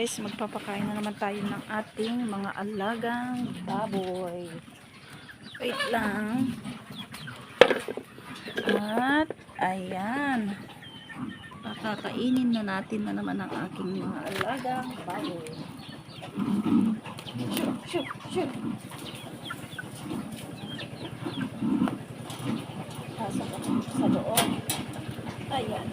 guys, magpapakain na naman tayo ng ating mga alagang baboy. Wait lang. At, ayan. Pakakainin na natin na naman ang aking mga alagang baboy. Shoot, shoot, shoot. Pasok ako sa loob. Ayan.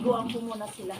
Pagliliguan ko muna sila.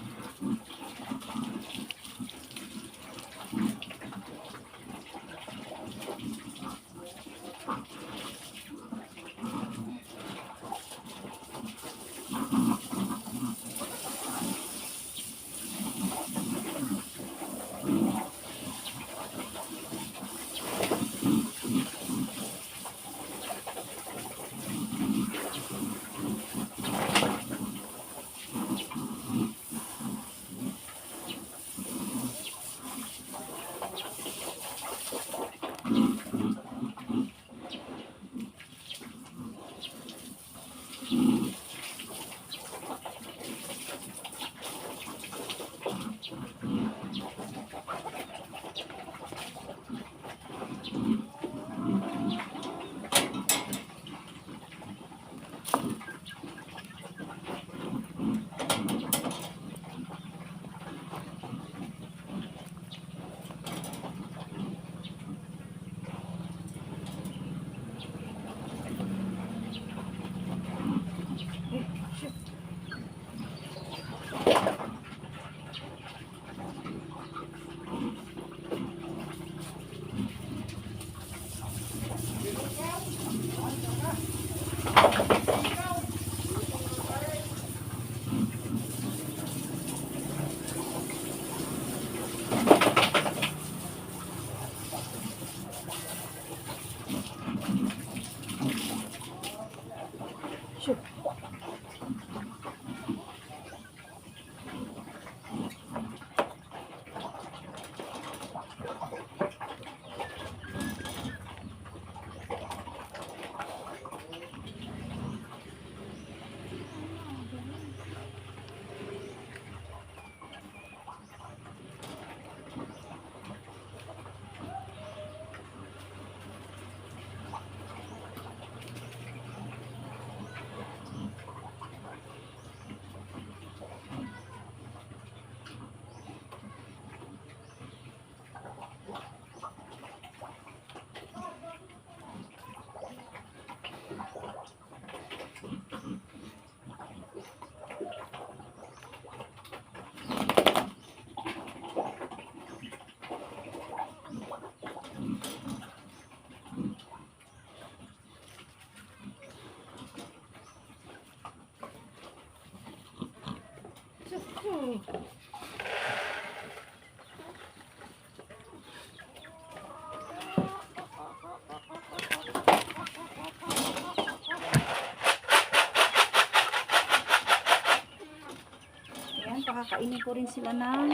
Kakainin ko rin sila ng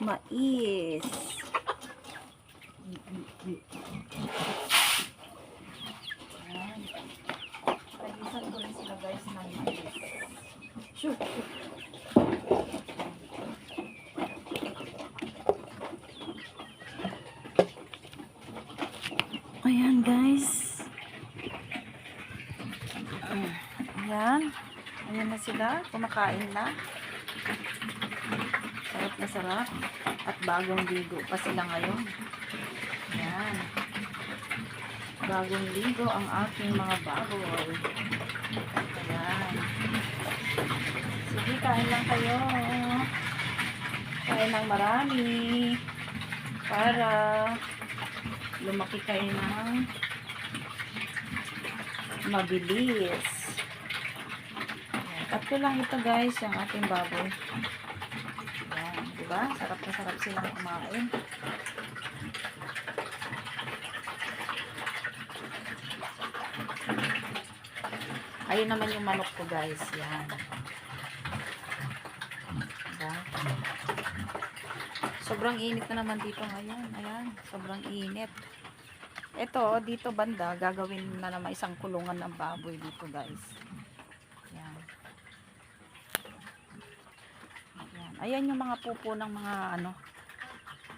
mais. Pagisan ko rin sila guys ng mais. Shoot! Ayan guys. Ayan. Ayan na sila. Kumakain na. Sarap na sarap. At bagong ligo pa sila ngayon. Ayan. Bagong ligo ang aking mga baboy. Ayan. Sige, kain lang kayo. Kain ng marami. Para lumaki kayo ng mabilis. Tatlo lang ito guys, yung ating baboy. Diba? Sarap na sarap silang kumain. Ayun naman yung manok ko guys. Yan. Diba? Sobrang init na naman dito ngayon. Ayan. Sobrang init. Ito, dito banda, gagawin na naman isang kulungan ng baboy dito guys. Ayan. Ayan. Yung mga pupo ng mga ano.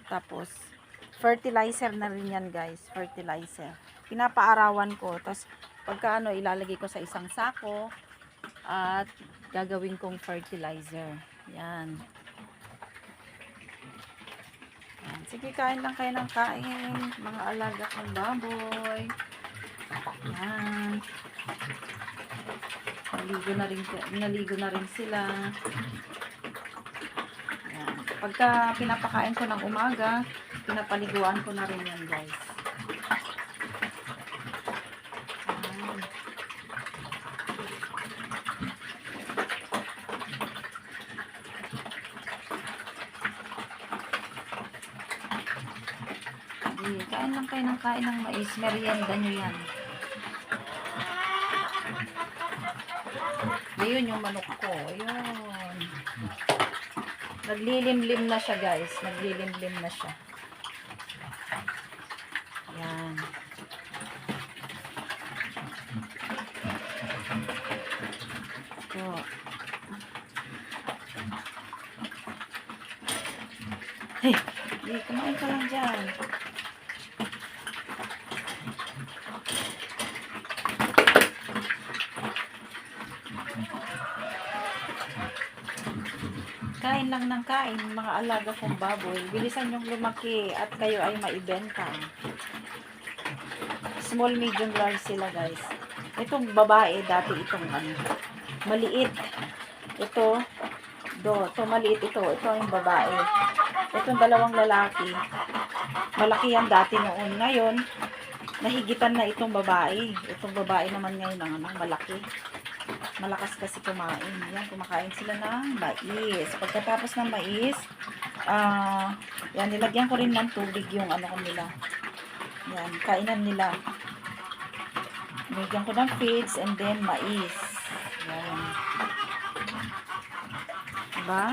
Tapos, fertilizer na rin yan guys. Fertilizer. Pinapaarawan ko. Tapos, pagka ano, ilalagay ko sa isang sako. At, gagawin kong fertilizer. Yan. Yan. Sige, kain lang kayo ng kain. Mga alaga kong baboy. Yan. Naligo na rin, naligo na rin sila. Pagka pinapakain ko ng umaga, pinapaliguan ko na rin yan, guys. Sige, kain lang kayo ng kain ng mais. Merienda nyo yan. Ayun yung manok ko. Ayun. Naglilimlim na siya guys. Naglilimlim na siya. Yan. Ito. Hey, di, kumain ka lang dyan. Kain lang ng kain, mga alaga kong baboy. Bilisan yung lumaki at kayo ay maibenta. Small, medium, large sila guys. Itong babae, dati itong ano, maliit. Ito, do, ito maliit ito. Ito yung babae. Itong dalawang lalaki. Malaki yan dati noon. Ngayon, nahigitan na itong babae. Itong babae naman ngayon ang ano, malaki. Malakas kasi kumain. Yan, kumakain sila ng mais. Pagkatapos ng mais, ah, yan, nilagyan ko rin ng tubig yung ano ko nila. Yan, kainan nila. Nilagyan ko ng feeds and then mais. Yan. Diba?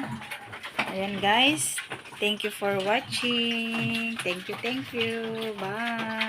Ayan guys. Thank you for watching. Thank you, thank you. Bye.